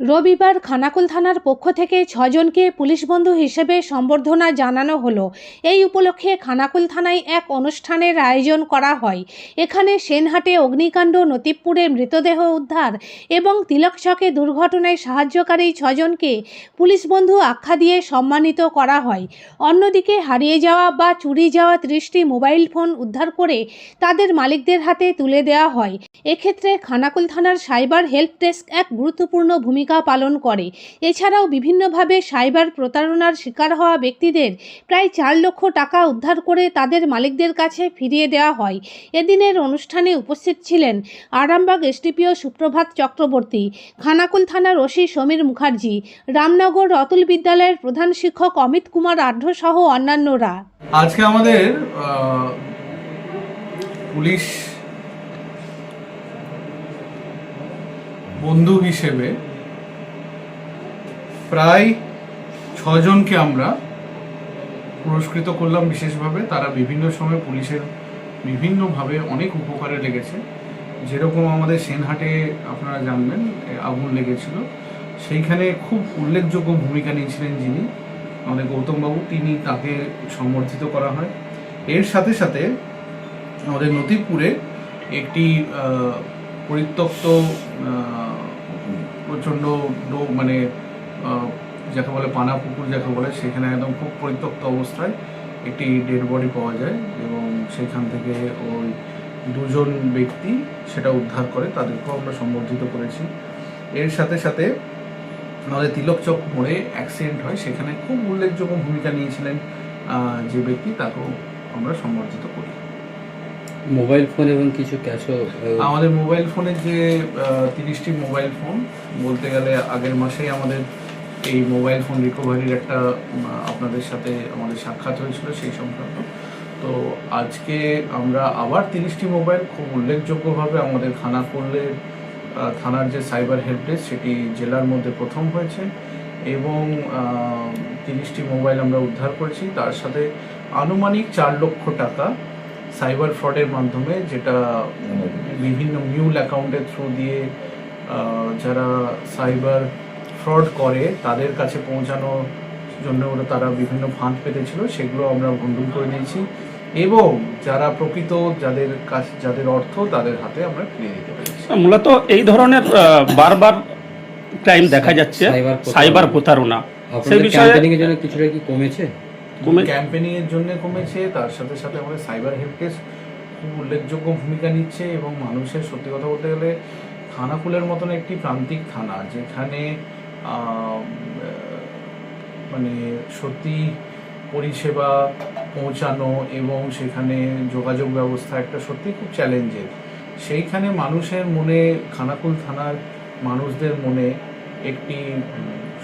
রবিবার খানাকুল থানার পক্ষ থেকে ছজনকে পুলিশ বন্ধু হিসেবে সম্বর্ধনা জানানো হলো। এই উপলক্ষে খানাকুল থানায় এক অনুষ্ঠানের আয়োজন করা হয়। এখানে সেনহাটে অগ্নিকাণ্ড, নতিবপুরে মৃতদেহ উদ্ধার এবং তিলকচকে দুর্ঘটনায় সাহায্যকারী ছজনকে পুলিশ বন্ধু আখ্যা দিয়ে সম্মানিত করা হয়। অন্যদিকে হারিয়ে যাওয়া বা চুরি যাওয়া ত্রিশটি মোবাইল ফোন উদ্ধার করে তাদের মালিকদের হাতে তুলে দেওয়া হয়। এক্ষেত্রে খানাকুল থানার সাইবার হেল্প ডেস্ক এক গুরুত্বপূর্ণ ভূমিকা পালন করে। এছাড়াও বিভিন্নভাবে সাইবার প্রতারণার শিকার হওয়া ব্যক্তিদের প্রায় চার লক্ষ টাকা উদ্ধার করে তাদের মালিকদের কাছে ফিরিয়ে দেওয়া হয়। এদিনের অনুষ্ঠানে উপস্থিত ছিলেন আরামবাগ এসডিপিও সুপ্রভাত চক্রবর্তী, খানাকুল থানার ওসি সমীর মুখার্জি, রামনগর অতুল বিদ্যালয়ের প্রধান শিক্ষক অমিত কুমার আঢ্য সহ অন্যান্যরা। আজকে আমাদের পুলিশ বন্ধু হিসেবে প্রায় ছজনকে আমরা পুরস্কৃত করলাম বিশেষভাবে। তারা বিভিন্ন সময় পুলিশের বিভিন্নভাবে অনেক উপকারে লেগেছে। যেরকম আমাদের সেনহাটে আপনারা জানবেন আগুন লেগেছিল। সেইখানে খুব উল্লেখযোগ্য ভূমিকা নিয়েছিলেন যিনি, আমাদের গৌতমবাবু। তিনি তাকে সম্বর্ধিত করা হয়। এর সাথে সাথে আমাদের নদীপুরে একটি পরিত্যক্ত প্রচণ্ড মানে যাকে বলে পানা পুকুর যাকে বলে সেখানে একদম খুব পরিত্যক্ত অবস্থায় একটি ডেড বডি পাওয়া যায় এবং সেখান থেকে ওই দুজন ব্যক্তি সেটা উদ্ধার করে তাদেরকেও আমরা সম্বর্ধিত করেছি। এর সাথে সাথে আমাদের তিলক চক মোড়ে অ্যাক্সিডেন্ট হয়। সেখানে খুব উল্লেখযোগ্য ভূমিকা নিয়েছিলেন যে ব্যক্তি তাকেও আমরা সম্বর্ধিত করি। মোবাইল ফোন এবং কিছু ক্যাশও আমাদের মোবাইল ফোনের যে তিরিশটি মোবাইল ফোন বলতে গেলে আগের মাসেই আমাদের এই মোবাইল ফোন রিকভারির একটা আপনাদের সাথে আমাদের সাক্ষাৎ হয়েছিল সেই সংক্রান্ত। তো আজকে আমরা আবার তিরিশটি মোবাইল খুব উল্লেখযোগ্যভাবে আমাদের থানা করলে থানার যে সাইবার হেল্প ডেস্ক সেটি জেলার মধ্যে প্রথম হয়েছে এবং তিরিশটি মোবাইল আমরা উদ্ধার করেছি। তার সাথে আনুমানিক চার লক্ষ টাকা সাইবার ফ্রডের মাধ্যমে যেটা বিভিন্ন মিউল অ্যাকাউন্টের থ্রু দিয়ে যারা সাইবার ফ্রড করে তাদের কাছে পৌঁছানোর জন্য ওরা তারা বিভিন্ন ফান্ড পেতেছিল সেগুলো আমরা ভণ্ডুল করে দিয়েছি। এবং যারা প্রকৃত যাদের কাছে যাদের অর্থ তাদের হাতে আমরা ফিরিয়ে দিতে পেরেছি। মূলত এই ধরনের বারবার ক্রাইম দেখা যাচ্ছে সাইবার প্রতারণা। সেই বিষয়ে জন্য কিছুটা কি কমেছে? কমে- ক্যাম্পেনিং এর জন্য কমেছে তার সাথে সাথে আমাদের সাইবার হেল্প ডেস্ক খুব উল্লেখযোগ্য ভূমিকা নিচ্ছে এবং মানুষের সত্যি কথা বলতে গেলে খানাকুলের মতন একটি প্রান্তিক থানা যেখানে মানে সত্যি পরিষেবা পৌঁছানো এবং সেখানে যোগাযোগ ব্যবস্থা একটা সত্যি খুব চ্যালেঞ্জের সেইখানে মানুষের মনে, খানাকুল থানার মানুষদের মনে একটি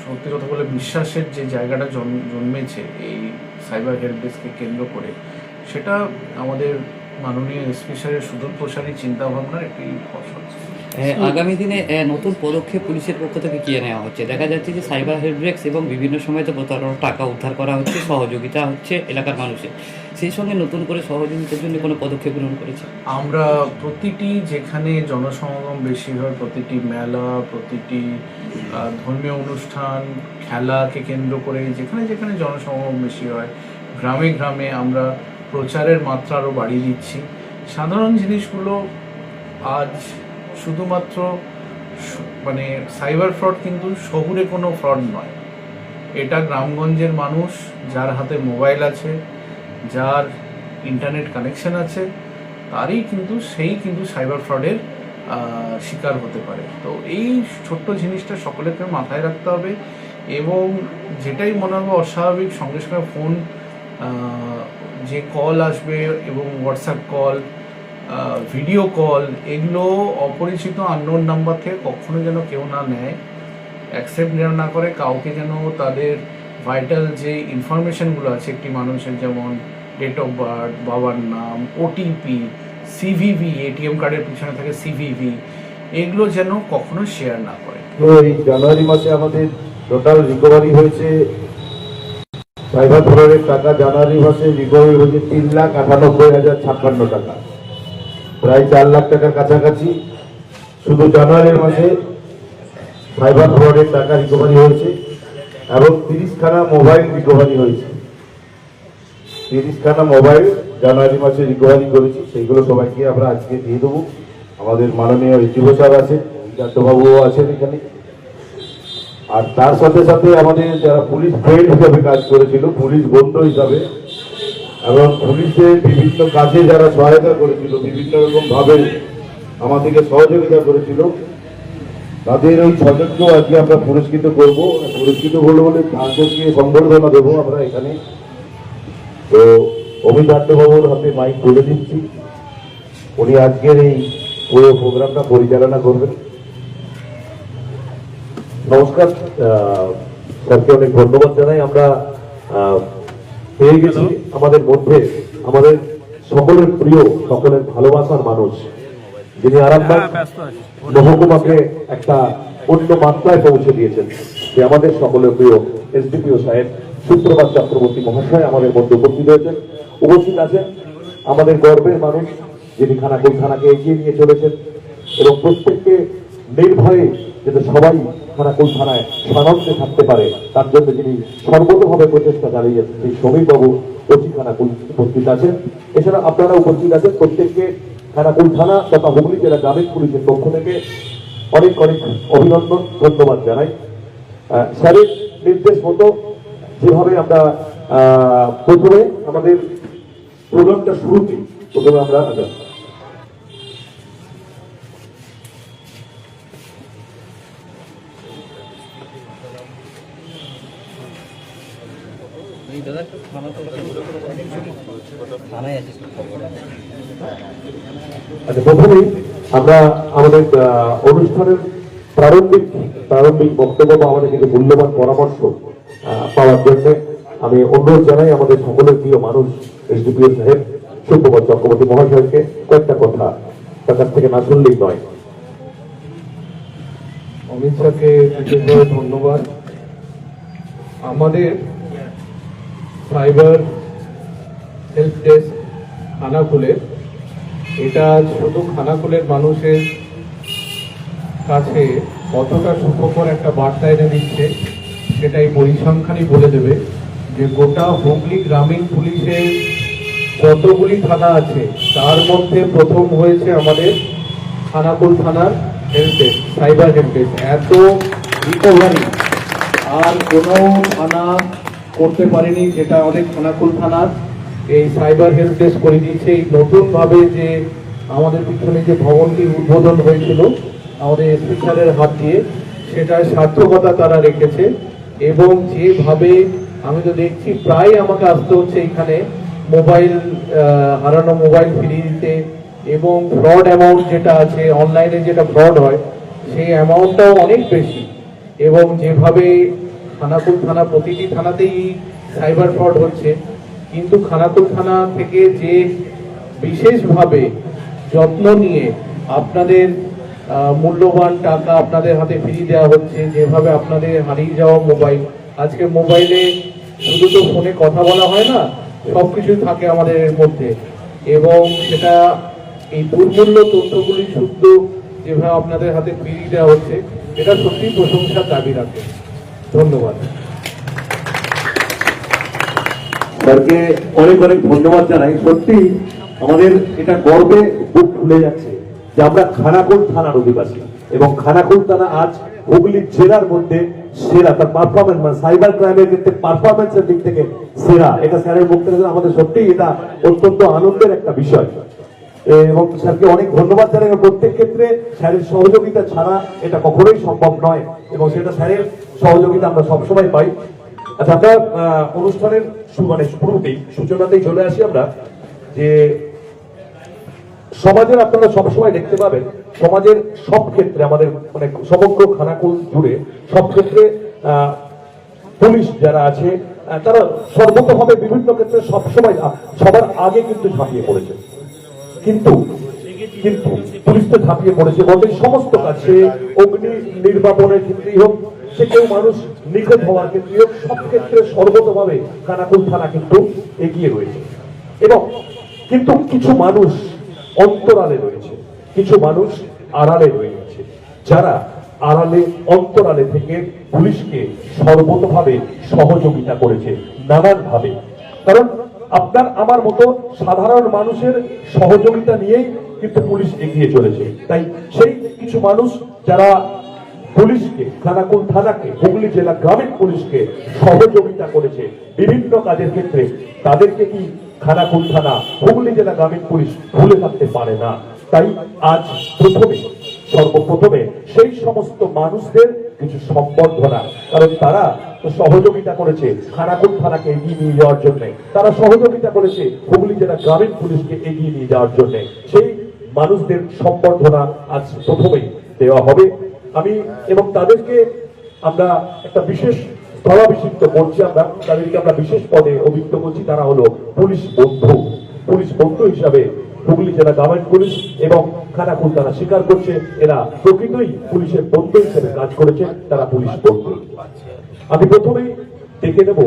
সত্যি কথা বলে বিশ্বাসের যে জায়গাটা জন্ম- জন্মেছে এই সাইবার হেল্প ডেস্ককে কেন্দ্র করে, সেটা আমাদের মাননীয় এসপি সুদূর প্রসারী চিন্তাভাবনার একটি ফসল। আগামী দিনে নতুন পদক্ষেপ পুলিশের পক্ষ থেকে কি নেওয়া হচ্ছে। দেখা যাচ্ছে যে সাইবার হেল্পডেস্ক এবং বিভিন্ন সময় তো প্রতারণার টাকা উদ্ধার করা হচ্ছে, সহযোগিতা হচ্ছে এলাকার মানুষের। সেই সঙ্গে নতুন করে সহযোগিতার জন্য কোনো পদক্ষেপ গ্রহণ করেছে? আমরা প্রতিটি যেখানে জনসমাগম বেশি হয়, প্রতিটি মেলা, প্রতিটি ধর্মীয় অনুষ্ঠান, খেলাকে কেন্দ্র করে যেখানে যেখানে জনসমাগম বেশি হয়, গ্রামে গ্রামে আমরা প্রচারের মাত্রা আরও বাড়িয়ে দিচ্ছি। সাধারণ জিনিসগুলো আজ শুধুমাত্র মানে সাইবার ফ্রড কিন্তু শহুরে কোনো ফ্রড নয়। এটা গ্রামগঞ্জের মানুষ যার হাতে মোবাইল আছে, যার ইন্টারনেট কানেকশন আছে, তারই কিন্তু, সেই কিন্তু সাইবার ফ্রডের শিকার হতে পারে। তো এই ছোট্ট জিনিসটা সকলেকে মাথায় রাখতে হবে এবং যেটাই মনে হবে অস্বাভাবিক, সঙ্গে সঙ্গে ফোন যে কল আসবে এবং হোয়াটসঅ্যাপ কল ভিডিও কল এগুলো অপরিচিত আননোন নাম্বার থেকে কখনো যেন কেউ না নেয়। অ্যাকসেপ্ট না করে, কাউকে যেন তাদের ভাইটাল যে ইনফরমেশনগুলো আছে একটি মানুষের, যেমন ডেট অফ বার্থ বাবার নাম ওটিপি সিভিভি এটিএম কার্ডের পিছনে থাকে সিভিভি এগুলো যেন কখনো শেয়ার না করে। এই জানুয়ারি মাসে আমাদের টোটাল রিকভারি হয়েছে সাইবার ফ্রডের টাকা জানুয়ারি মাসে রিকভারি হয়েছে তিন লাখ আটানব্বই হাজার ছাপ্পান্ন টাকা। প্রায় চার লাখ টাকার কাছাকাছি। শুধু জানুয়ারি মাসে সাইবার ফ্রডের টাকা রিকভারি হয়েছে এবং তিরিশখানা মোবাইল রিকভারি হয়েছে। তিরিশখানা মোবাইল জানুয়ারি মাসে রিকভারি করেছি, সেইগুলো সবাইকে আমরা আজকে দিয়ে দেবো। আমাদের মাননীয় ঋতিব স্যার আছেন যাদববাবুও আছেন এখানে। আর তার সাথে সাথে আমাদের যারা পুলিশ ফ্রেন্ড হিসাবে কাজ করেছিল, পুলিশ বন্ধু হিসাবে এবং পুলিশের বিভিন্ন কাজে যারা সহায়তা করেছিল, বিভিন্ন রকম ভাবে আমাদেরকে সহযোগিতা করেছিল, তাদের ওই ছজনকেও আজকে আমরা পুরস্কৃত করব। পুরস্কৃত করব বলে তাদেরকে সম্বর্ধনা দেবো আমরা এখানে। তো অমিত বাবুর হাতে মাইক তুলে দিচ্ছি। উনি আজকের এই পুরো প্রোগ্রামটা পরিচালনা করবেন। নমস্কার স্যারকে অনেক ধন্যবাদ জানাই। আমরা পেয়ে গেছি আমাদের মধ্যে আমাদের সকলের প্রিয় সকলের ভালোবাসার মানুষ যিনি আরামবাগ মহকুমাকে একটা অন্য মাত্রায় পৌঁছে দিয়েছেন। যে আমাদের সকলের প্রিয় এসডিপিও সাহেব সুপ্রভাত চক্রবর্তী মহাশয় আমাদের মধ্যে উপস্থিত হয়েছেন। উপস্থিত আছেন আমাদের গর্বের মানুষ যিনি খানাকুল থানাকে এগিয়ে নিয়ে চলেছেন এবং প্রত্যেককে নির্ভয়ে যাতে সবাই খানাকুল থানায় সানন্দে থাকতে পারে, তার জন্য যিনি সর্বতভাবে প্রচেষ্টা চালিয়ে যাচ্ছেন। সেই শ্রমিক বাবু কচি খানাকুল উপস্থিত আছেন। এছাড়া আপনারা উপস্থিত আছেন প্রত্যেককে খানাকুল থানা তথা হুগলি জেলা গ্রামীণ পুলিশের পক্ষ থেকে অনেক অনেক অভিনন্দন, ধন্যবাদ জানাই। স্যারের নির্দেশ মতো যেভাবে আমরা প্রথমে আমাদের প্রোগ্রামটা শুরুতে প্রথমে আমরা আচ্ছা, আচ্ছা প্রথমেই আমরা আমাদের আহ, অনুষ্ঠানের প্রারম্ভিক প্রারম্ভিক বক্তব্য বা আমাদের কিছু মূল্যবান পরামর্শ আহ, পাওয়ার জন্য আমি অনুরোধ জানাই আমাদের সকলের প্রিয় মানুষ এসডিপিএ সাহেব সুপ্রভাত চক্রবর্তী মহাশয়কে কয়েকটা কথা তার কাছ থেকে না শুনলেই নয়। অমিত স্যারকে বিশেষভাবে ধন্যবাদ। আমাদের সাইবার হেল্প ডেস্ক খানাকুলের। এটা শুধু খানাকুলের মানুষের কাছে কতটা সুখকর একটা বার্তা এনে দিচ্ছে সেটা এই পরিসংখ্যানই বলে দেবে যে গোটা হুগলি গ্রামীণ পুলিশের কতগুলি থানা আছে, তার মধ্যে প্রথম হয়েছে আমাদের খানাকুল থানার help desk, cyber help desk. এত রিকভারি আর কোনো থানা করতে পারেনি, যেটা অনেক খানাকুল থানার এই সাইবার হেল্প ডেস্ক করে দিয়েছে। এই নতুনভাবে যে আমাদের পিছনে যে ভবনটি উদ্বোধন হয়েছিল, আমাদের স্যারের হাত দিয়ে, সেটার সার্থকতা তারা রেখেছে এবং যেভাবে আমি তো দেখছি প্রায় আমাকে আসতে হচ্ছে এখানে মোবাইল হারানো মোবাইল ফিরিয়ে দিতে এবং ফ্রড অ্যামাউন্ট যেটা আছে, অনলাইনে যেটা ফ্রড হয়, সেই অ্যামাউন্টটাও অনেক বেশি। এবং যেভাবে খানাকুল থানা, প্রতিটি থানাতেই সাইবার ফ্রড হচ্ছে। কিন্তু খানাকুল থানা থেকে যে বিশেষভাবে যত্ন নিয়ে আপনাদের মূল্যবান টাকা আপনাদের হাতে ফিরিয়ে দেওয়া হচ্ছে, যেভাবে আপনাদের হারিয়ে যাওয়া মোবাইল। আজকে মোবাইলে শুধু তো ফোনে কথা বলা হয় না সব কিছু থাকে আমাদের এর মধ্যে। এবং সেটা এই দুর্মূল্য তথ্যগুলি শুদ্ধ যেভাবে আপনাদের হাতে ফিরিয়ে দেওয়া হচ্ছে, এটা সত্যি প্রশংসার দাবি রাখে। ধন্যবাদ। স্যারকে অনেক অনেক ধন্যবাদ জানাই। সত্যি আমাদের এটা গর্বে বুক ফুলে যাচ্ছে যে আমরা খানাকুল থানার অধিবাসী এবং খানাকুল থানা আজ হুগলি জেলার মধ্যে সেরা, তার পারফরমেন্স মানে সাইবার ক্রাইমের ক্ষেত্রে পারফরমেন্সের দিক থেকে সেরা। এটা স্যারের মুখ থেকে আমাদের সত্যি এটা অত্যন্ত আনন্দের একটা বিষয়। এবং স্যারকে অনেক ধন্যবাদ জানাই। প্রত্যেক ক্ষেত্রে স্যারের সহযোগিতা ছাড়া এটা কখনোই সম্ভব নয়। এবং সেটা স্যারের সহযোগিতা আমরা সবসময় পাই। আচ্ছা আমরা অনুষ্ঠানের মানে শুরুতেই সূচনাতেই চলে আসি আমরা, যে সমাজের আপনারা সবসময় দেখতে পাবেন, সমাজের সব ক্ষেত্রে আমাদের মানে সমগ্র খানাকুল জুড়ে সব ক্ষেত্রে পুলিশ যারা আছে তারা সর্বতভাবে বিভিন্ন ক্ষেত্রে সবসময় সবার আগে কিন্তু ঝাঁপিয়ে পড়েছে। কিন্তু কিন্তু পুলিশ তো ঝাঁপিয়ে পড়েছে বলতে সমস্ত সে অগ্নি নির্বাপনের ক্ষেত্রেই হোক, সে কেউ মানুষ নিখোঁজ হওয়ার ক্ষেত্রেই হোক, সব ক্ষেত্রে সর্বতভাবে কানাকুল থানা কিন্তু এগিয়ে রয়েছে। এবং কিন্তু কিছু মানুষ অন্তরালে রয়েছে, কিছু মানুষ আড়ালে রয়েছে, যারা আড়ালে, অন্তরালে থেকে পুলিশকে সর্বতভাবে সহযোগিতা করেছে নানানভাবে। কারণ আপনার আমার মতো সাধারণ মানুষের সহযোগিতা নিয়েই কিন্তু পুলিশ এগিয়ে চলেছে। তাই সেই কিছু মানুষ যারা পুলিশকে খানাকুল থানাকে, হুগলি জেলা গ্রামীণ পুলিশকে সহযোগিতা করেছে বিভিন্ন কাজের ক্ষেত্রে, তাদেরকে কি খানাকুল থানা, হুগলি জেলা গ্রামীণ পুলিশ ভুলে থাকতে পারে না? তাই আজ প্রথমে সর্বপ্রথমে সেই সমস্ত মানুষদের কিছু সম্বর্ধনা। কারণ তারা সহযোগিতা করেছে খানাকুল থানাকে এগিয়ে নিয়ে যাওয়ার জন্য। তারা সহযোগিতা করেছে হুগলি জেলা গ্রামীণ পুলিশকে এগিয়ে নিয়ে যাওয়ার জন্য। সেই মানুষদের সম্বর্ধনা আজ প্রথমেই দেওয়া হবে। আমি এবং তাদেরকে আমরা একটা বিশেষ স্থলাভিষিক্ত করছি আমরা, তাদেরকে আমরা বিশেষ পদে অভিযুক্ত করছি, তারা হলো পুলিশ বন্ধু। পুলিশ বন্ধু হিসাবে হুগলি জেলা গ্রামীণ পুলিশ এবং খানাকুল তারা স্বীকার করছে। এরা প্রকৃতই পুলিশের বন্ধু হিসেবে কাজ করেছে। তারা পুলিশ বন্ধু। আমি প্রথমেই দেখে নেব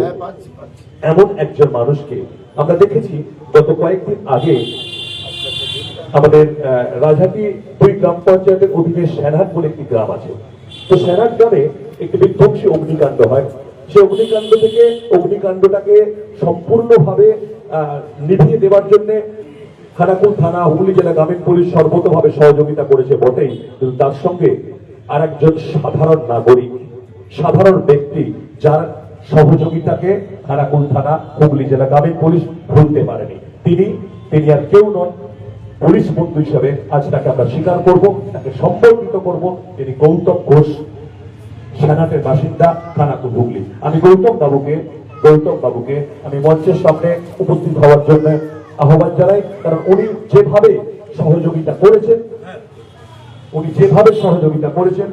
এমন একজন মানুষকে। আমরা দেখেছি গত কয়েকদিন আগে আমাদের রাজহাটি দুই গ্রাম পঞ্চায়েতের অধীনে সেনহাট বলে একটি গ্রাম আছে। তো সেনহাট গ্রামে একটি বিধ্বংসী অগ্নিকাণ্ড হয়। সেই অগ্নিকাণ্ড থেকে অগ্নিকাণ্ডটাকে সম্পূর্ণভাবে নিভিয়ে দেওয়ার জন্য খানাকুল থানা হুগলি জেলা গ্রামীণ পুলিশ সর্বতভাবে সহযোগিতা করেছে বটেই, কিন্তু তার সঙ্গে আর একজন সাধারণ নাগরিক, সাধারণ ব্যক্তি যার সহযোগিতাকে খানাকুল থানা হুগলি জেলা গ্রামীণ পুলিশ ভুলতে পারেনি। তিনি তিনি আর কেউ নন। পুলিশ বন্ধু হিসাবে আজ তাকে আমরা স্বীকার করব, তাকে সম্পর্কিত করব। তিনি গৌতম ঘোষ, সেনাটের বাসিন্দা, খানাকুল হুগলি। আমি গৌতম বাবুকে গৌতম বাবুকে আমি মঞ্চের সামনে উপস্থিত হওয়ার জন্য আহ্বান জানাই, কারণ উনি যেভাবে সহযোগিতা করেছেন, উনি যেভাবে সহযোগিতা করেছেন,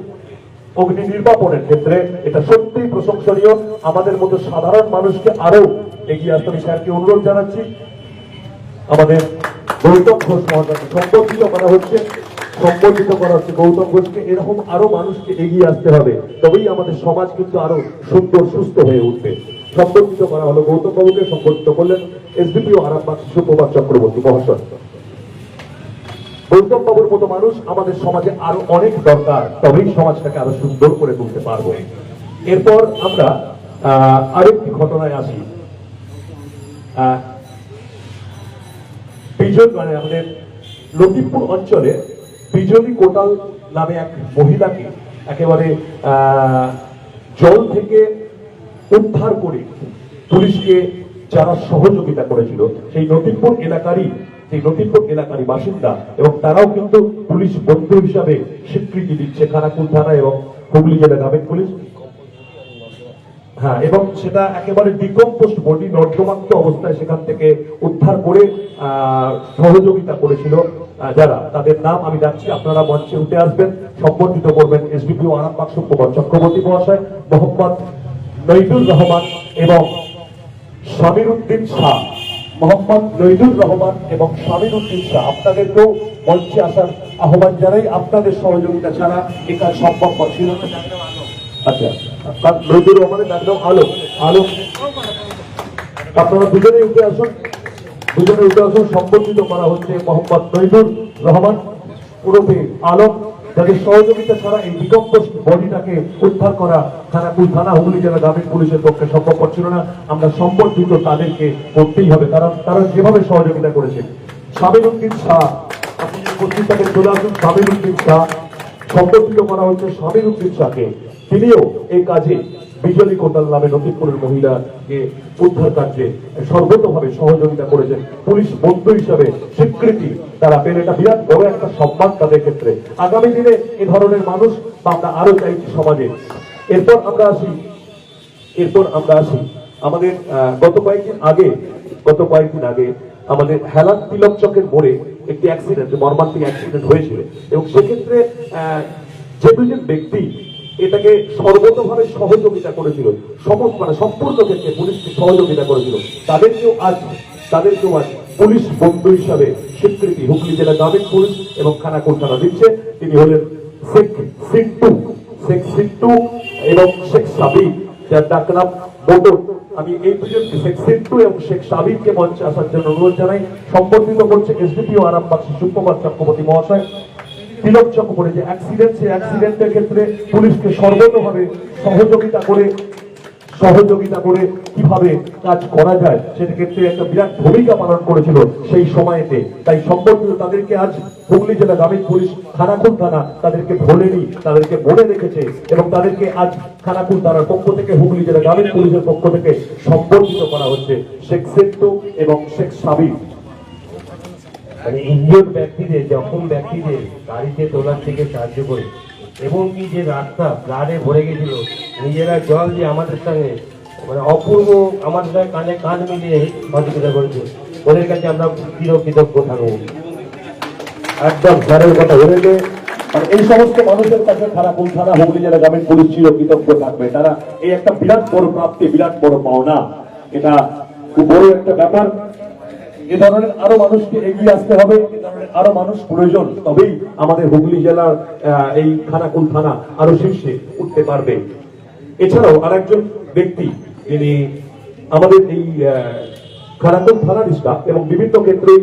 অগ্নি নির্বাপনের ক্ষেত্রে এটা সত্যিই প্রশংসনীয়। আমাদের মতো সাধারণ মানুষকে আরও এগিয়ে আসতে আমি স্যারকে অনুরোধ জানাচ্ছি। আমাদের গৌতম ঘোষ মহাশয়কে সম্পর্কিত করা হচ্ছে। সম্পর্কিত করা হচ্ছে গৌতম ঘোষকে। এরকম আরও মানুষকে এগিয়ে আসতে হবে। তবেই আমাদের সমাজ কিন্তু আরও সুন্দর, সুস্থ হয়ে উঠবে। সম্পর্কিত করা হলো। গৌতম বাবুকে সম্পর্কিত করলেন এসডিপিও আরামবাগ সুপ্রভাত চক্রবর্তী মহাশয়। গৌতম বাবুর মতো মানুষ আমাদের সমাজে আরও অনেক দরকার, তবেই সমাজটাকে আরও সুন্দর করে তুলতে পারব। এরপর আমরা আরেকটি ঘটনায় আসি। বিজয় মানে আমাদের লতিফপুর অঞ্চলে বিজলি কোটাল নামে এক মহিলাকে একেবারে জল থেকে উদ্ধার করে পুলিশকে যারা সহযোগিতা করেছিল, সেই নতিপুর এলাকারই, সেই এলাকারই বাসিন্দা এবং তারাও কিন্তু পুলিশ বন্ধু হিসাবে স্বীকৃতি দিচ্ছে থানা এবং হুগলি জেলা গ্রামীণ পুলিশ। হ্যাঁ এবং সেটা একেবারে ডিকম্পোস্ট বডি নর্দমাক্ত অবস্থায় সেখান থেকে উদ্ধার করে সহযোগিতা করেছিল যারা। তাদের নাম আমি যাচ্ছি আপনারা মঞ্চে উঠে আসবেন। সম্বর্ধিত করবেন এসডিপিও আরামবাগ সুপ্রভাত চক্রবর্তী মহাশয়, মোহাম্মদ নইদুর রহমান এবং স্বামীর উদ্দিন শাহ, মোহাম্মদ নইদুর রহমান এবং স্বামীর উদ্দিন শাহ। আপনাদেরকেও মঞ্চে আসার আহ্বান জানাই, আপনাদের সহযোগিতা ছাড়া এ কাজ সম্ভব ছিল আচ্ছা নজরুল রহমানের ডাকনাম আলোক আলোক আপনারা দুজনেই উঠে আসুন দুজনে উঠে আসুন। সম্পর্কিত করা হচ্ছে মোহাম্মদ নইদুর রহমান ওরফে আলম। যাদের সহযোগিতা ছাড়া এই বিকম্পোস্ট বডিটাকে উদ্ধার করা খানাকুল থানা হুগলি জেলা গ্রামীণ পুলিশের পক্ষে সম্ভব ছিল না। আমরা সম্পর্কিত তাদেরকে করতেই হবে তারা তারা যেভাবে সহযোগিতা করেছে। সাবির উদ্দিন শাহ, আপনি উপস্থিত চলে আসুন। সাবির উদ্দিন শাহ সম্পর্কিত করা হচ্ছে স্বামীর উদ্দিন শাহকে। তিনিও এই কাজে বিজলি কোটাল নামে নদীপুরের মহিলাকে উদ্ধার কার্যে সর্বতভাবে সহযোগিতা করেছেন পুলিশ বন্ধু হিসাবে স্বীকৃতি তারা পেলে। এটা বিরাট বড় একটা সম্মান তাদের ক্ষেত্রে। আগামী দিনে এ ধরনের মানুষ আমরা আরও চাইছি সমাজে। এরপর আমরা আসি। এরপর আমরা আসি। আমাদের গত কয়েকদিন আগে, গত কয়েকদিন আগে আমাদের হেলান তিলক চকের মোড়ে একটি অ্যাক্সিডেন্ট মর্মান্তিক অ্যাক্সিডেন্ট হয়েছিল। এবং সেক্ষেত্রে যে দুজন ব্যক্তি এটাকে সর্বতভাবে সহযোগিতা করেছিল। সমস্ত মানে সম্পূর্ণ ক্ষেত্রে পুলিশকে সহযোগিতা করেছিল। তাদেরকেও আজ তাদেরকেও আজ পুলিশ বন্ধু হিসাবে স্বীকৃতি হুগলি জেলা গ্রামীণ পুলিশ এবং খানাকুল থানা দিচ্ছে। তিনি হলেন শেখ সিন্টু শেখ সিন্টু এবং শেখ সাবির। যার ডাক নাম মোটর আমি এই দুজনকে শেখ সিন্টু এবং শেখ সাবিরকে মঞ্চে আসার জন্য অনুরোধ জানাই। সম্বর্ধিত করছে এসডিপিও আরামবাগ সুপ্রভাত চক্রবর্তী মহাশয়। তিলকচক করে যে অ্যাক্সিডেন্ট সেই অ্যাক্সিডেন্টের ক্ষেত্রে পুলিশকে সর্বতভাবে সহযোগিতা করে সহযোগিতা করে কীভাবে কাজ করা যায়, সেটা ক্ষেত্রে একটা বিরাট ভূমিকা পালন করেছিল সেই সময়েতে। তাই সম্পর্কিত তাদেরকে আজ হুগলি জেলা গ্রামীণ পুলিশ খানাকুল থানা তাদেরকে ভোলেনি, তাদেরকে মনে রেখেছে এবং তাদেরকে আজ খানাকুল থানার পক্ষ থেকে হুগলি জেলা গ্রামীণ পুলিশের পক্ষ থেকে সম্পর্কিত করা হচ্ছে শেখ সেট্টু এবং শেখ সাবির। মানে ইনজিওর ব্যক্তিদের, জখম ব্যক্তিদের গাড়িতে তোলার থেকে সাহায্য করে। এবং কি যে রাস্তা ব্লাডে ভরে গেছিল, নিজেরা জল দিয়ে আমাদের সঙ্গে মানে অপূর্ব আমাদের সঙ্গে কানে কান মিলিয়ে সহযোগিতা করেছে। ওদের কাছে আমরা চির কৃতজ্ঞ থাকব। একদম স্যারের কথা বলে মানে এই সমস্ত মানুষের কাছে খারাপুর থানা হুগলি জেলা গ্রামীণ পুলিশ ছিল কৃতজ্ঞ থাকবে, তারা এই একটা বিরাট বড় প্রাপ্তি, বিরাট বড় পাওনা। এটা খুব বড় একটা ব্যাপার। এ ধরনের আরও মানুষকে এগিয়ে আসতে হবে আরও মানুষ প্রয়োজন, তবেই আমাদের হুগলি জেলার এই খানাকুল থানা আরও শীর্ষে উঠতে পারবে। এছাড়াও আরেকজন ব্যক্তি, যিনি আমাদের এই খানাকুল থানার স্টাফ এবং বিভিন্ন ক্ষেত্রেই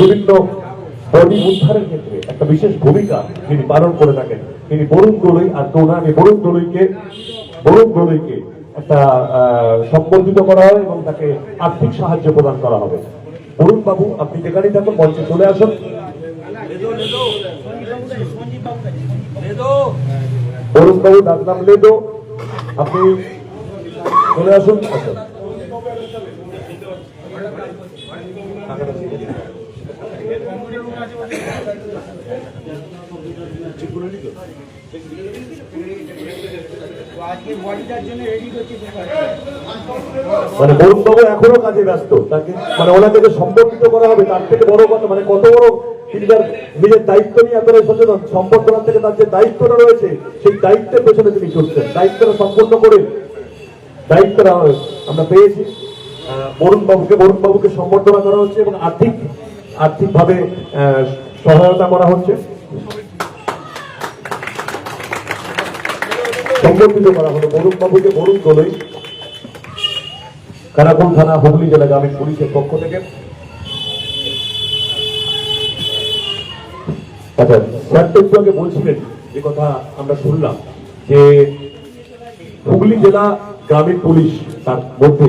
বিভিন্ন বডি উদ্ধারের ক্ষেত্রে একটা বিশেষ ভূমিকা তিনি পালন করে থাকেন। তিনি বরুণ দলই আর তোনা আমি বরুণ দলইকে বরুণ দলইকে একটা সম্বর্ধিত করা হয় এবং তাকে আর্থিক সাহায্য প্রদান করা হবে। অরুণ বাবু, আপনি যেখানেই থাকুন, মঞ্চে চলে আসুন। অরুণ বাবু ডাক নাম লেদো। আপনি চলে আসুন। আসুন মানে বরুণ বাবু এখনও কাজে ব্যস্ত। তাকে মানে ওনাকে যে সম্পর্কিত করা হবে, তার থেকে বড় কথা মানে কত বড় তিনি তার নিজের দায়িত্ব নিয়ে এতটাই সচেতন সম্পর্কনার থেকে তার যে দায়িত্বটা রয়েছে, সেই দায়িত্বের পেছনে তিনি ছুটছেন। দায়িত্বটা সম্পন্ন করে দায়িত্বটা আমরা পেয়েছি। বরুণ বাবুকে বরুণ বাবুকে সম্বর্ধনা করা হচ্ছে এবং আর্থিক আর্থিকভাবে সহায়তা করা হচ্ছে। সম্বর্ধিত করা হলো বরুণ বাবুকে বরুণ দলই। কারাকুল থানা হুগলি জেলা গ্রামীণ পুলিশের পক্ষ থেকে। আচ্ছা আগে বলছিলেন যে কথা আমরা শুনলাম যে হুগলি জেলা গ্রামীণ পুলিশ তার মধ্যে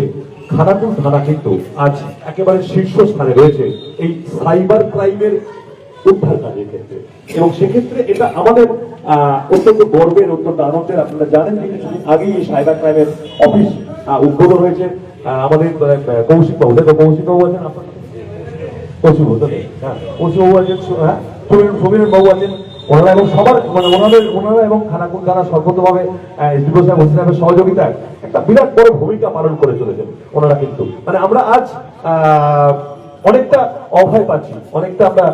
খানাকুল থানা কিন্তু আজ একেবারে শীর্ষস্থানে রয়েছে এই সাইবার ক্রাইমের উদ্ধার কাজের ক্ষেত্রে। এবং সেক্ষেত্রে এটা আমাদের অত্যন্ত গর্বের, অত্যন্ত আনন্দের। আপনারা জানেন যে কিছুদিন আগেই সাইবার ক্রাইমের অফিস উদ্বোধন হয়েছে। আমাদের কৌশিক বাবু। দেখো, কৌশিক বাবু আছেন? ওনারা এবং সবার মানে ওনাদের ওনারা এবং সহযোগিতায় একটা বিরাট বড় ভূমিকা পালন করে চলেছেন ওনারা কিন্তু। মানে আমরা আজ অনেকটা অভয় পাচ্ছি অনেকটা আমরা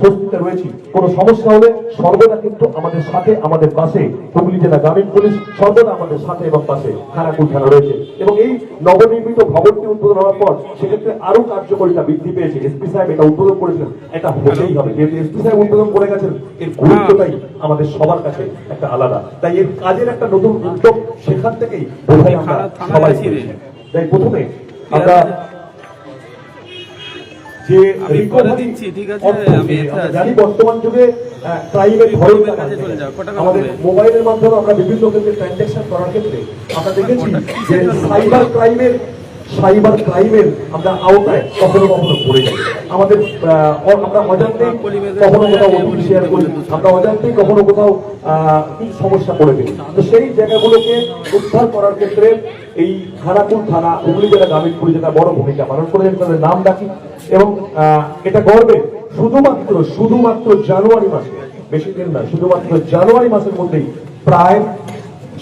স্বস্তিতে রয়েছি। কোনো সমস্যা হলে সর্বদা কিন্তু আমাদের সাথে আমাদের পাশে হুগলি জেলা গ্রামীণ পুলিশ সর্বদা আমাদের সাথে এবং পাশে খানাকুল থানা রয়েছে। এবং এই নবনির্মিত ভবনটি উদ্বোধন হওয়ার পর সেক্ষেত্রে আরও কার্যকারিতা বৃদ্ধি পেয়েছে। এসপি সাহেব এটা উদ্বোধন করেছেন এটা হতেই হবে। যেহেতু এসপি সাহেব উদ্বোধন করে গেছেন এর গুরুত্বটাই আমাদের সবার কাছে একটা আলাদা। তাই এর কাজের একটা নতুন উদ্যোগ সেখান থেকেই বোধহয় আমরা সবাই তাই প্রথমে আমরা যে করে দিচ্ছি, ঠিক আছে, আমি। জানি বর্তমান যুগে আমাদের মোবাইলের মাধ্যমে আমরা বিভিন্ন ক্ষেত্রে ট্রানজাকশন করার ক্ষেত্রে আমরা দেখেছি যে সাইবার ক্রাইমের সাইবার ক্রাইমের আমরা আওতায় কখনো কখনো পড়ে যাই আমাদের আমরা অজান্তেই কখনো কোথাও শেয়ার করি আমরা অজান্তেই কখনো কোথাও সমস্যা করে ফেলি তো সেই জায়গাগুলোকে উদ্ধার করার ক্ষেত্রে এই খানাকুল থানা, হুগলি জেলা গ্রামীণ পুলিশ একটা বড় ভূমিকা পালন করে তাদের নাম ডাকি। এবং এটা গর্বে শুধুমাত্র শুধুমাত্র জানুয়ারি মাসে, বেশি দিন না শুধুমাত্র জানুয়ারি মাসের মধ্যেই প্রায়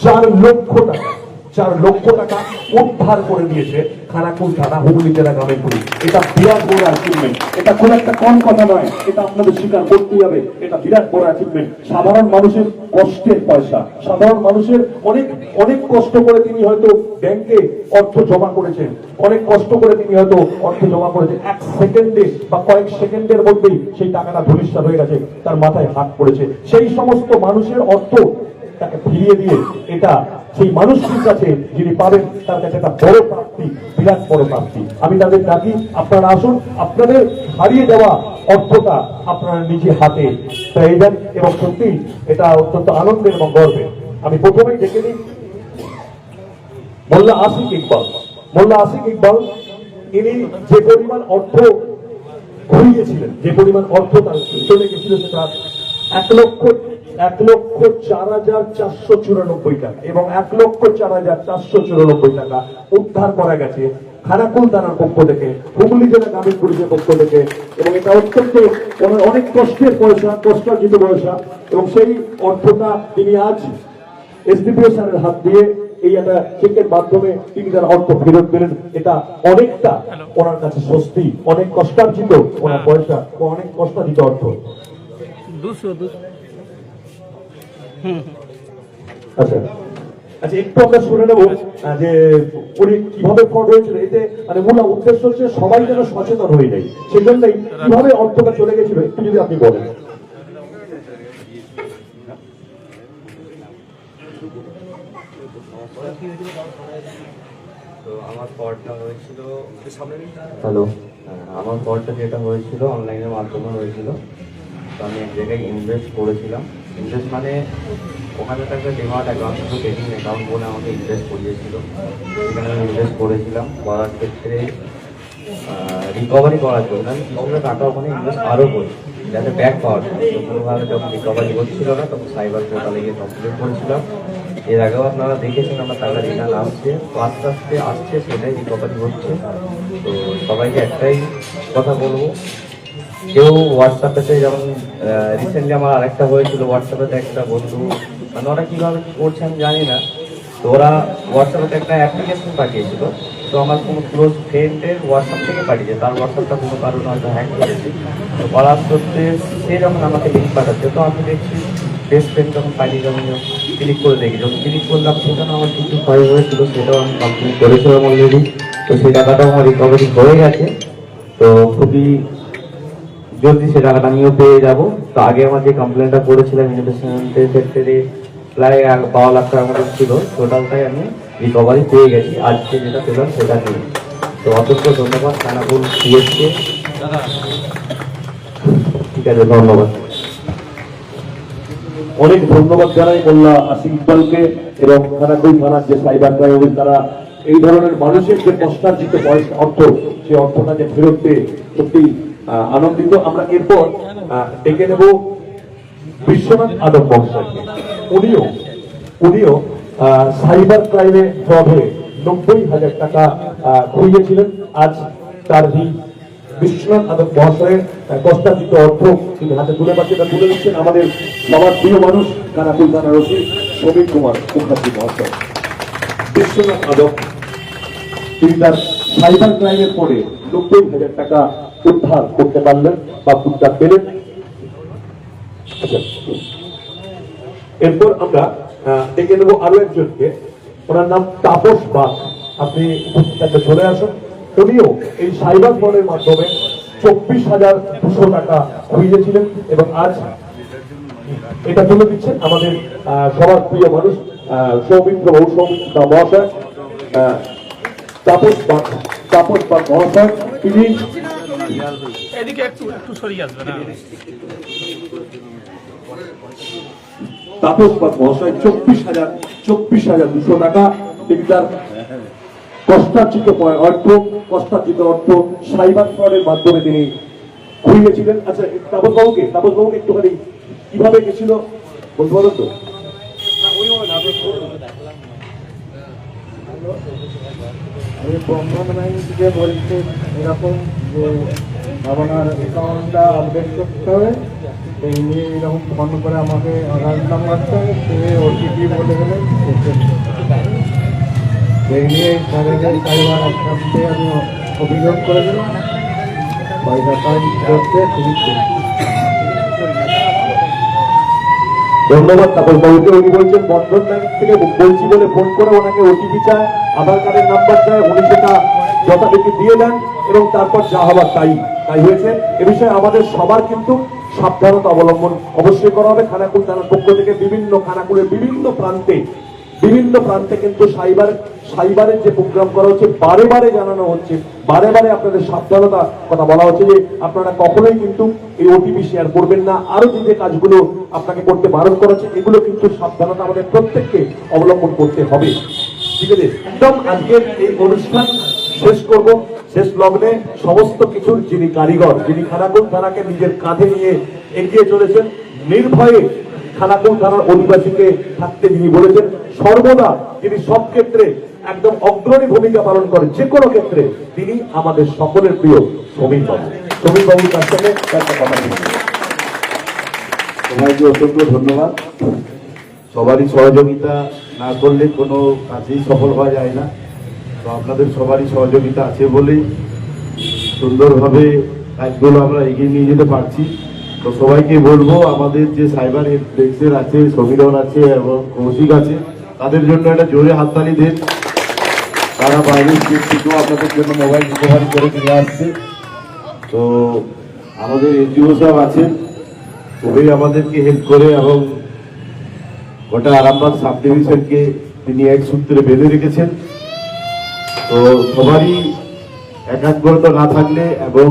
চার লক্ষ টাকা চার লক্ষ টাকা উদ্ধার করে দিয়েছে খানাকুল থানা, হুগলি জেলা গ্রামের পুলিশ। এটা বিরাট বড় অ্যাচিভমেন্ট এটা খুব একটা কম কথা নয়। এটা আপনাদের স্বীকার করতেই হবে। এটা বিরাট বড় অ্যাচিভমেন্ট সাধারণ মানুষের কষ্টের পয়সা। সাধারণ মানুষের অনেক অনেক কষ্ট করে তিনি হয়তো ব্যাংকে অর্থ জমা করেছেন। অনেক কষ্ট করে তিনি হয়তো অর্থ জমা করেছেন। এক সেকেন্ডে বা কয়েক সেকেন্ডের মধ্যেই সেই টাকাটা ধূলিসাৎ হয়ে গেছে, তার মাথায় হাত পড়েছে। সেই সমস্ত মানুষের অর্থ তাকে ফিরিয়ে দিয়ে এটা সেই মানুষটির কাছে যিনি পাবেন, তার কাছে একটা বড় প্রাপ্তি, বিরাট বড় প্রাপ্তি। আমি তাদের ডাকি, আপনারা আসুন, আপনাদের হারিয়ে যাওয়া অর্থটা আপনারা নিজে হাতে পেয়ে যান এবং সত্যি এটা অত্যন্ত আনন্দের এবং গর্বের। আমি প্রথমেই ডেকে নিই। মোল্লা আসিক ইকবাল। মোল্লা আসিক ইকবাল, ইনি যে পরিমাণ অর্থ ঘুরিয়েছিলেন, যে পরিমাণ অর্থ তার চলে গেছিল সেটা এক লক্ষ এক লক্ষ চার হাজার চারশো চুরানব্বই টাকা এবং এক লক্ষ চার হাজার চারশো চুরানব্বই টাকা উদ্ধার করা গেছে খানাকুল থানার পক্ষ থেকে হুগলি জেলা গ্রামীণ পুলিশের পক্ষ থেকে এবং এটা অত্যন্ত অনেক কষ্টের পয়সা কষ্টার্জিত পয়সা এবং সেই অর্থটা তিনি আজ এসডিপিও স্যারের হাত দিয়ে এই একটা চেকের মাধ্যমে তিনি তার অর্থ ফেরত পেলেন। এটা অনেকটা ওনার কাছে স্বস্তি অনেক কষ্টার্জিত ওনার পয়সা ও অনেক কষ্টার্জিত অর্থ। দুশো দুশো। আচ্ছা। আচ্ছা একটু আমরা শুনে নেব যে উনি কীভাবে ফ্রড হয়েছিল এতে মানে মূল উদ্দেশ্য হচ্ছে সবাই যেন সচেতন হয়ে যায়। সেই জন্যই কীভাবে অর্থটা চলে গেছিল একটু যদি আপনি বলেন। তো আমার ফ্রডটা হয়েছিল হ্যালো। আমার ফ্রডটা যেটা হয়েছিল অনলাইনের মাধ্যমে হয়েছিল। তো আমি এক জায়গায় ইনভেস্ট করেছিলাম। ইনভেস্ট মানে ওখানে তো একটা ডিমার্ট অ্যাকাউন্ট ছিল ট্রেডিং অ্যাকাউন্ট বলে আমাকে ইনভেস্ট করিয়েছিল। সেখানে আমি ইনভেস্ট করেছিলাম। করার ক্ষেত্রে রিকভারি করার জন্য আমি কিছুটা টাকা ওখানে ইনভেস্ট আরও করি। যাতে ব্যাক পাওয়ার জন্য তো কোনোভাবে যখন রিকভারি হচ্ছিল না, তখন সাইবার পোর্টালে গিয়ে কমপ্লেন করেছিলাম। এর আগেও আপনারা দেখেছেন, আমার টাকা রিটার্ন আসছে তো আস্তে আস্তে আসছে, সেটাই রিকভারি হচ্ছে। তো সবাইকে একটাই কথা বলব কেউ হোয়াটসঅ্যাপেতে যেমন রিসেন্টলি আমার আরেকটা হয়েছিল হোয়াটসঅ্যাপেতে একটা বন্ধু মানে ওরা কীভাবে কী করছে আমি জানি না। তো ওরা হোয়াটসঅ্যাপে একটা অ্যাপ্লিকেশন পাঠিয়েছিল, তো আমার কোনো ক্লোজ ফ্রেন্ডের হোয়াটসঅ্যাপ থেকে পাঠিয়েছে, তার হোয়াটসঅ্যাপটা কোনো কারণে হয়তো হ্যাক করেছে। তো করার সত্ত্বে সে যখন আমাকে লিঙ্ক পাঠাচ্ছে, তো আমি দেখছি বেস্ট ফ্রেন্ড যখন পাঠিয়ে যখন ক্লিক করে দেখি। যখন ক্লিক করলাম সেখানে আমার কিছু ক্ষয় হয়েছিল, সেটাও আমি কমপ্লিট করেছিলাম অলরেডি তো সেই টাকাটাও আমার রিকভারি হয়ে গেছে। তো খুবই জলদি সে টাকাটা আমিও পেয়ে যাব। তো আগে আমার যে কমপ্লেনটা করেছিলাম ইনভেস্টমেন্টের ক্ষেত্রে প্রায় বারো লাখ টাকার মতো ছিল। টোটালটাই আমি রিকভারি পেয়ে গেছি। আজকে যেটা পেলাম সেটা নিয়ে তো অসংখ্য ধন্যবাদ। খানাপুর সিএসকে ঠিক আছে, ধন্যবাদ। অনেক ধন্যবাদ জানাই মোল্লা আসিফ ইকবালকে এবং খানাকুল থানার যে সাইবার ক্রাইম তারা এই ধরনের মানুষের যে কষ্টার্জিত অর্থ সেই অর্থটা যে ফেরত পেয়ে সত্যি আনন্দিত। আমরা এরপর ডেকে নেব বিশ্বনাথ আদম বংশাকে উনিও উনিও সাইবার ক্রাইমে হয়ে নব্বই হাজার টাকা আহ, আজ তার বিশ্বনাথ আদম মহাশয়ের কষ্টার্জিত অর্থ তিনি হাতে তুলে পাচ্ছে তা তুলে দিচ্ছেন আমাদের সবার প্রিয় মানুষ কানাকুল থানার ওসি সমীর কুমার মুখার্জি মহাশয়। বিশ্বনাথ আদম তিনি তার সাইবার ক্রাইমের পরে নব্বই হাজার টাকা উদ্ধার করতে পারলেন বা উদ্ধার পেলেন। এরপর আমরা ডেকে নেব আরও একজনকে। ওনার নাম তাপস বাগ। আপনি চলে আসুন। উনিও এই সাইবার বলের মাধ্যমে চব্বিশ হাজার দুশো টাকা খুঁজেছিলেন এবং আজ এটা তুলে দিচ্ছেন আমাদের সবার প্রিয় মানুষ সৌমিত্র বাবু সৌমিত্র মহাশয়। তাপস তাপস বাগ মহাশয় তিনি এদিকে একটু একটু সরিয়ে আসবে না? তাপস বাগ মহাশয় চব্বিশ হাজার চব্বিশ হাজার দুশো টাকা। তিনি তার কষ্টার্জিত অর্থ কষ্টার্জিত অর্থ সাইবার ফ্রডের মাধ্যমে তিনি খুইয়েছিলেন আচ্ছা তাপস বাবুকে তাপস বাবুকে একটুখানি কীভাবে গেছিল বলতে পারো তো? এই বন্ধন ব্যাংক থেকে বলছে, এরকম যে আপনার অ্যাকাউন্টটা আপডেট করতে হবে এই নিয়ে এরকম ফোন করে আমাকে আধার নাম্বারটা সে ওটিপি বলে গেলে এই নিয়ে স্যারের সাইবার অ্যাকাউন্টে আমি অভিযোগ করে দিলাম পয়সাটা করতে খুবই ধন্যবাদ, তারপর বাবুকে উনি বলছেন বন্ধন ব্যাংক থেকে বলছি বলে ফোন করে ওনাকে ওটিপি চায়, আধার কার্ডের নাম্বার চায়, উনি সেটা যথারীতি দিয়ে দেন এবং তারপর যা হবার তাই তাই হয়েছে। এ বিষয়ে আমাদের সবার কিন্তু সাবধানতা অবলম্বন অবশ্যই করা হবে। খানাকুল থানার পক্ষ থেকে বিভিন্ন খানাকুলের বিভিন্ন প্রান্তে বিভিন্ন প্রান্তে কিন্তু সাইবার, সাইবারের যে প্রোগ্রাম করা হচ্ছে, বারে বারে জানানো হচ্ছে, বারে বারে আপনাদের সাবধানতা কথা বলা হচ্ছে যে আপনারা কখনোই কিন্তু এই ওটিপি শেয়ার করবেন না। আরও যে কাজগুলো আপনাকে করতে বারণ করা হচ্ছে এগুলো কিন্তু সাবধানতা আমাদের প্রত্যেককে অবলম্বন করতে হবে। ঠিক আছে? একদম আজকের এই অনুষ্ঠান শেষ করব। শেষ লগ্নে সমস্ত কিছুর যিনি কারিগর, যিনি খানাকুল থানাকে নিজের কাঁধে নিয়ে এগিয়ে চলেছেন, নির্ভয়ে খানাকুল থানার অধিবাসীকে থাকতে যিনি বলেছেন সর্বদা তিনি সব ক্ষেত্রে একদম অগ্রণী ভূমিকা পালন করেন। যে কোনো ক্ষেত্রে তিনি আমাদের সকলের প্রিয় সমীর বাবু। সমীর বাবুর কাছ থেকে একটা কথা সবাইকে অসংখ্য ধন্যবাদ। সবারই সহযোগিতা না করলে কোনো কাজেই সফল হওয়া যায় না। তো আপনাদের সবারই সহযোগিতা আছে বলেই সুন্দরভাবে কাজগুলো আমরা এগিয়ে নিয়ে যেতে পারছি। তো সবাইকে বলব, আমাদের যে সাইবার ডেস্কের আছে, সমীরন আছে এবং কৌশিক আছে তাদের জন্য একটা জোরে হাততালি দেন। তারা বাইরের স্টেট থেকেও আপনাদের জন্য মোবাইল রিকভারি করে নিয়ে আসছে। তো আমাদের এনজিও সব আছেন। খুবই আমাদেরকে হেল্প করে এবং গোটা আরামবাগ সাব ডিভিশনকে তিনি এক সূত্রে বেঁধে রেখেছেন। তো সবারই একাগ্রতা না থাকলে এবং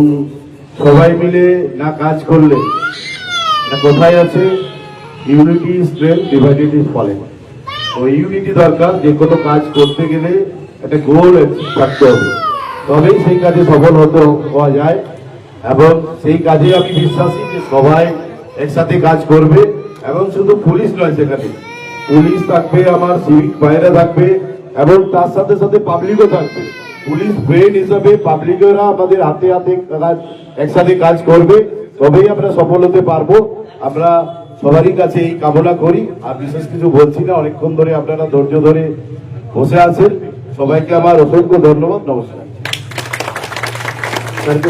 সবাই মিলে না কাজ করলে কোথায় আছে? ইউনিটি স্ট্রেংথ ডিভাইডেড ইজ ফলে তো ইউনিটি দরকার, যে কোনো কাজ করতে গেলে একটা গোল থাকতে হবে। তবেই সেই কাজে সফল হতে হওয়া যায় এবং সেই কাজে আমি বিশ্বাসী যে সবাই একসাথে কাজ করবে এবং শুধু পুলিশ নয় সেখানে। পুলিশ থাকবে, আমার সিভিক বাইরে থাকবে এবং তার সাথে সাথে পাবলিকও থাকবে। পুলিশ ব্রেন হিসাবে পাবলিকেরা আমাদের হাতে হাতে একসাথে কাজ করবে, তবেই আমরা সফল হতে পারব। আমরা সবারই কাছে এই কামনা করি, আর বিশেষ কিছু বলছি না, অনেকক্ষণ ধরে আপনারা ধৈর্য ধরে বসে আছেন। সবাইকে আমার অসংখ্য ধন্যবাদ, নমস্কার।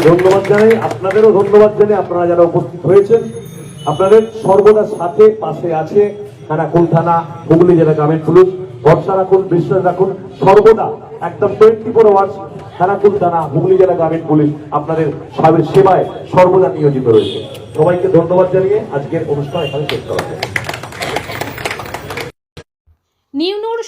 ধন্যবাদ জানাই, আপনাদেরও ধন্যবাদ জানাই, আপনারা যারা উপস্থিত হয়েছেন। আপনাদের সর্বদা সাথে, পাশে আছে খানাকুল থানা, হুগলি জেলা গ্রামীণ পুলিশ। ভরসা রাখুন, বিশ্বাস রাখুন, সর্বদা একদম টোয়েন্টি ফোর আওয়ার্স খানাকুল থানা হুগলি জেলা গ্রামীণ পুলিশ আপনাদের সেবায় সর্বদা নিয়োজিত রয়েছে। সবাইকে ধন্যবাদ জানিয়ে আজকের অনুষ্ঠান এখানে শেষ করা হবে নিউনুর